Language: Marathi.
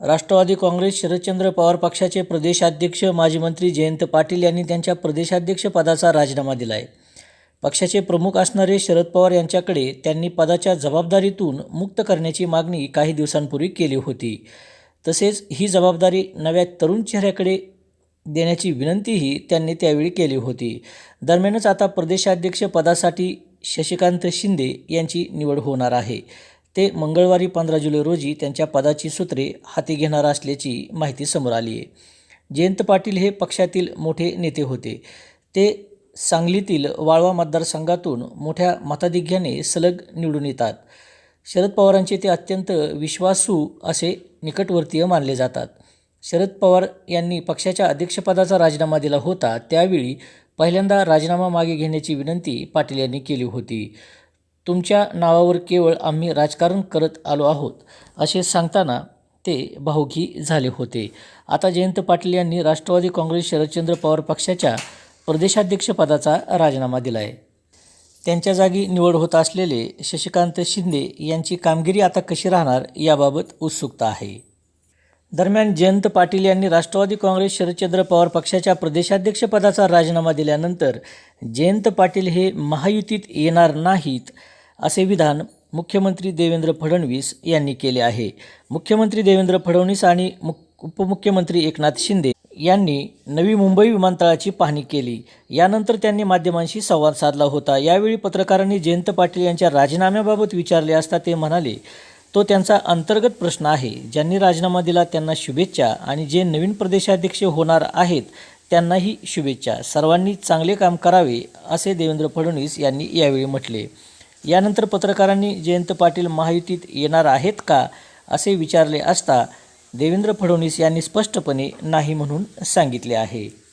राष्ट्रवादी काँग्रेस शरदचंद्र पवार पक्षाचे प्रदेशाध्यक्ष माजी मंत्री जयंत पाटील यांनी त्यांच्या प्रदेशाध्यक्ष पदाचा राजीनामा दिला आहे पक्षाचे प्रमुख असणारे शरद पवार यांच्याकडे त्यांनी पदाच्या जबाबदारीतून मुक्त करण्याची मागणी काही दिवसांपूर्वी केली होती. तसेच ही जबाबदारी नव्या तरुण चेहऱ्याकडे देण्याची विनंतीही त्यांनी त्यावेळी केली होती. दरम्यानच आता प्रदेशाध्यक्ष पदासाठी शशिकांत शिंदे यांची निवड होणार आहे. ते मंगळवारी पंधरा जुलै रोजी त्यांच्या पदाची सूत्रे हाती घेणार असल्याची माहिती समोर आली आहे. जयंत पाटील हे पक्षातील मोठे नेते होते. ते सांगलीतील वाळवा मतदारसंघातून मोठ्या मताधिक्याने सलग निवडून येतात. शरद पवारांचे ते अत्यंत विश्वासू असे निकटवर्तीय मानले जातात. शरद पवार यांनी पक्षाच्या अध्यक्षपदाचा राजीनामा दिला होता. त्यावेळी पहिल्यांदा राजीनामा मागे घेण्याची विनंती पाटील यांनी केली होती. तुमच्या नावावर केवळ आम्ही राजकारण करत आलो आहोत असे सांगताना ते भाऊकी झाले होते. आता जयंत पाटील यांनी राष्ट्रवादी काँग्रेस शरदचंद्र पवार पक्षाच्या प्रदेशाध्यक्षपदाचा राजीनामा दिला आहे त्यांच्या जागी निवड होत असलेले शशिकांत शिंदे यांची कामगिरी आता कशी राहणार याबाबत उत्सुकता आहे. दरम्यान जयंत पाटील यांनी राष्ट्रवादी काँग्रेस शरदचंद्र पवार पक्षाच्या प्रदेशाध्यक्षपदाचा राजीनामा दिल्यानंतर जयंत पाटील हे महायुतीत येणार नाहीत असे विधान मुख्यमंत्री देवेंद्र फडणवीस यांनी केले आहे. मुख्यमंत्री देवेंद्र फडणवीस आणि उपमुख्यमंत्री एकनाथ शिंदे यांनी नवी मुंबई विमानतळाची पाहणी केली. यानंतर त्यांनी माध्यमांशी संवाद साधला होता. यावेळी पत्रकारांनी जयंत पाटील यांच्या राजीनाम्याबाबत विचारले असता ते म्हणाले तो त्यांचा अंतर्गत प्रश्न आहे. ज्यांनी राजीनामा दिला त्यांना शुभेच्छा आणि जे नवीन प्रदेशाध्यक्ष होणार आहेत त्यांनाही शुभेच्छा. सर्वांनी चांगले काम करावे असे देवेंद्र फडणवीस यांनी यावेळी म्हटले. यानंतर पत्रकारांनी जयंत पाटील महायुतीत येणार आहेत का असे विचारले असता देवेंद्र फडणवीस यांनी स्पष्टपणे नाही म्हणून सांगितले आहे.